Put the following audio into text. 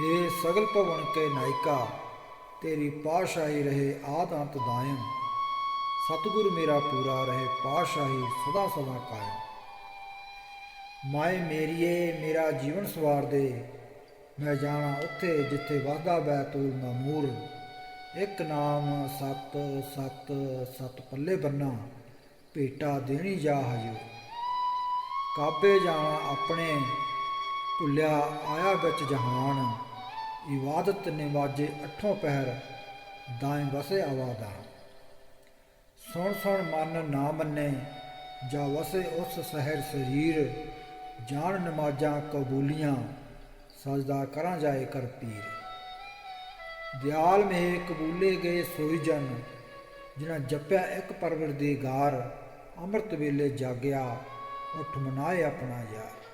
ਹੇ ਸਗਲ ਭਵਨ ਕੇ ਨਾਇਕਾ, ਤੇਰੀ ਪਾਸ਼ਾਹੀ ਰਹੇ ਆਦ ਅੰਤ ਦਾਇਮ। ਸਤਿਗੁਰ ਮੇਰਾ ਪੂਰਾ ਰਹੇ ਪਾਸ਼ਾਹੀ ਸਦਾ ਸਦਾ ਕਾਇਮ। ਮਾਏ ਮੇਰੀਏ, ਮੇਰਾ ਜੀਵਨ ਸਵਾਰ ਦੇ। ਮੈਂ ਜਾਣਾ ਉੱਥੇ ਜਿੱਥੇ ਵਾਦਾ ਬੈਤੂਲ ਮਮੂਰ ਇੱਕ ਨਾਮ ਸਤ ਸਤ ਸਤ ਪੱਲੇ ਬੰਨਾ, ਭੇਟਾ ਦੇਣੀ ਜਾ ਹਜੂਰ। ਕਾਬੇ ਜਾਣਾ ਆਪਣੇ ਭੁੱਲਿਆ ਆਇਆ ਵਿੱਚ ਜਹਾਨ। ਇਬਾਦਤ ਨਿਵਾਜੇ ਅਠੋਂ ਪਹਿਰ ਦਾਇ ਵਸੇ ਆਵਾਦਾ ਸੁਣ ਸੁਣ ਮਨ ਨਾ ਮੰਨੇ, ਜਾ ਵਸੇ ਉਸ ਸਹਿਰ ਸਰੀਰ, ਜਾਣ ਨਮਾਜ਼ਾਂ ਕਬੂਲੀਆਂ, ਸਜਦਾ ਕਰਾਂ ਜਾਏ ਕਰ ਪੀਰ। ਦਿਆਲ ਮੇ ਕਬੂਲੇ ਗਏ ਸੋਈ ਜਨ, ਜਿਨ੍ਹਾਂ ਜਪਿਆ ਇੱਕ ਪਰਵਰ ਦੀ ਗਾਰ, ਅੰਮ੍ਰਿਤ ਵੇਲੇ ਜਾਗਿਆ, ਉਠ ਮਨਾਏ ਆਪਣਾ ਯਾਰ।